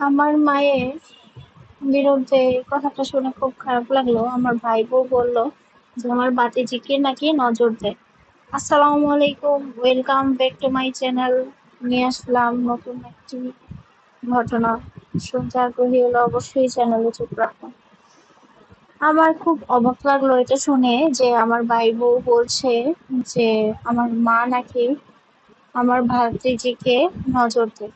আমার মায়ের বিরুদ্ধে কথাটা শুনে খুব খারাপ লাগল, আমার ভাই বউ বলল যে আমার বাতিজিকে নাকি নজর দেয় আসসালামু আলাইকুম, welcome back to my channel. নিয়ে আসলাম নতুন একটি ঘটনা। শুনতে আগ্রহী হলে অবশ্যই চ্যানেলে চোখ রাখুন। আমার খুব অবাক লাগল এটা শুনে যে আমার ভাই বউ বলছে যে আমার মা নাকি আমার ভাতিজিকে নজর দেয়।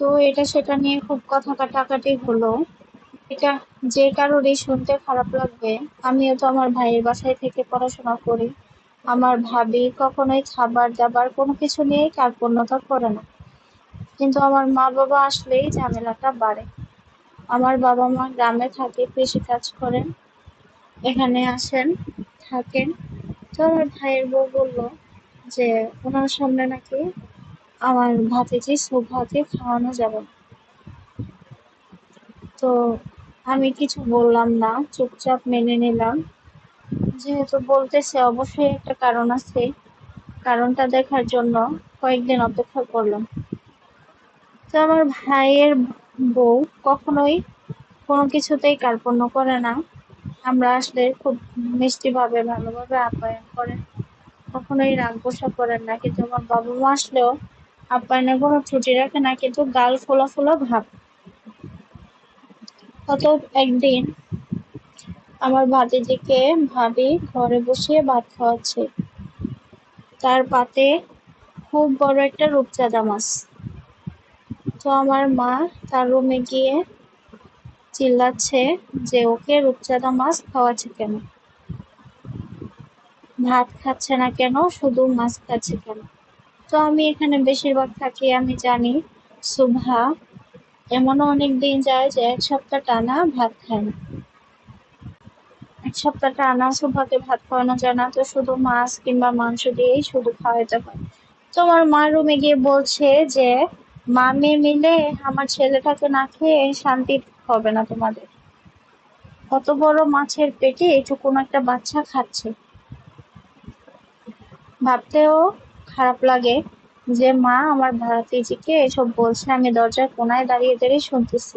তো এটা সেটা নিয়ে খুব কথা কাটাকাটি হলো। এটা যে কারোরই শুনতে খারাপ লাগবে, আমিও তো আমার ভাইয়ের বাসায় থেকে পড়াশোনা করি। আমার ভাবি কখনোই খাবার দাবার কোনো কিছু নিয়েই কার্পণ্যতা করে না। কিন্তু আমার মা বাবা আসলেই ঝামেলাটা বাড়ে। আমার বাবা মা গ্রামে থাকে, কৃষি কাজ করেন, এখানে আসেন, থাকেন। তো আমার ভাইয়ের বউ বলল যে, ওনার সামনে নাকি আমার ভাতিজি সুভাকে খাওয়ানো যাবে। তো আমি কিছু বললাম না, চুপচাপ মেনে নিলাম। যেহেতু বলতেছে, অবশ্যই একটা কারণ আছে। কারণটা দেখার জন্য কয়েকদিন অপেক্ষা করলাম। তো আমার ভাইয়ের বউ কখনোই কোনো কিছুতেই কার্পণ্য করে না। আমরা আসলে খুব মিষ্টিভাবে, ভালোভাবে আপ্যায়ন করেন কখনোই রাগ বসা করেন না। কিন্তু আমার বাবা মা আসলেও আপ্যায়নের কোনো ত্রুটি রাখে না, কিন্তু গাল ফোলা ফোলা ভাব। কত একদিন আমার ভাতিজিকে ভাবি ঘরে বসিয়ে ভাত খাওয়াচ্ছে। তার পাতে খুব বড় একটা রূপচাঁদা মাছ। তো আমার মা তার রুমে গিয়ে চিল্লাচ্ছে যে ওকে রূপচাঁদা মাছ খাওয়াচ্ছে কেন? ভাত খাচ্ছে না কেন? শুধু মাছ খাচ্ছে কেন? তো আমি এখানে বেশিরভাগ থাকি, আমি জানি। সুভা, এমনও অনেক দিন যায় যে এক সপ্তাহ টানা ভাত খায় না। এক সপ্তাহ টানা সুভাকে ভাত খাওয়ানো যায় না, তো শুধু মাছ কিংবা মাংস দিয়েই শুধু খাওয়াইতে হয়। তো আমার মা রুমে গিয়ে বলছে যে মা মেয়ে মিলে আমার ছেলেটাকে না খেয়ে শান্তি হবে না তোমাদের। কত বড় মাছের পেটে এইটুকুন একটা বাচ্চা খাচ্ছে। ভাবতেও খারাপ লাগে যে, মা, আমার ভাতিজিকে এসব বলছে, আমি দরজার কোনায় দাঁড়িয়ে দাঁড়িয়ে শুনতেছি।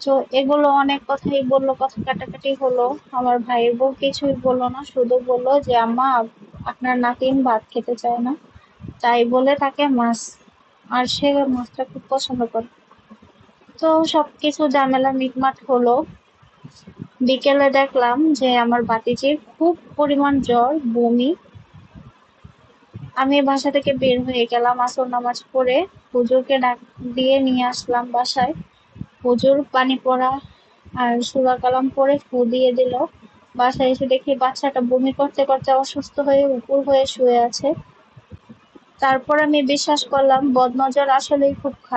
তো এগুলো অনেক কথাই বলল, কথা কাটাকাটি হলো। আমার ভাইয়ের বউ কিছুই বলল না, শুধু বলল যে, আম্মা, আপনার নাতিন ভাত খেতে চায় না। তাই বলে তাকে মাছ, আর সে মাছটা খুব পছন্দ করে। তো সবকিছু ঝামেলা মিটমাট হলো। বিকেলে দেখলাম যে আমার বাতিজির খুব পরিমাণ জ্বর, বমি। আমি বাসা থেকে বের হয়ে গেলাম আসর নামাজ পড়ে। হুজুরকে ডাক দিয়ে নিয়ে আসলাম বাসায়। হুজুর পানি পড়া আর সুরা কালাম পরে ফু দিয়ে দিল। বাসায় এসে দেখি বাচ্চাটা বমি করতে করতে অসুস্থ হয়ে উপর হয়ে শুয়ে আছে। তারপর আমি বিশ্বাস করলাম, বদনজর আসলেই খুব খারাপ।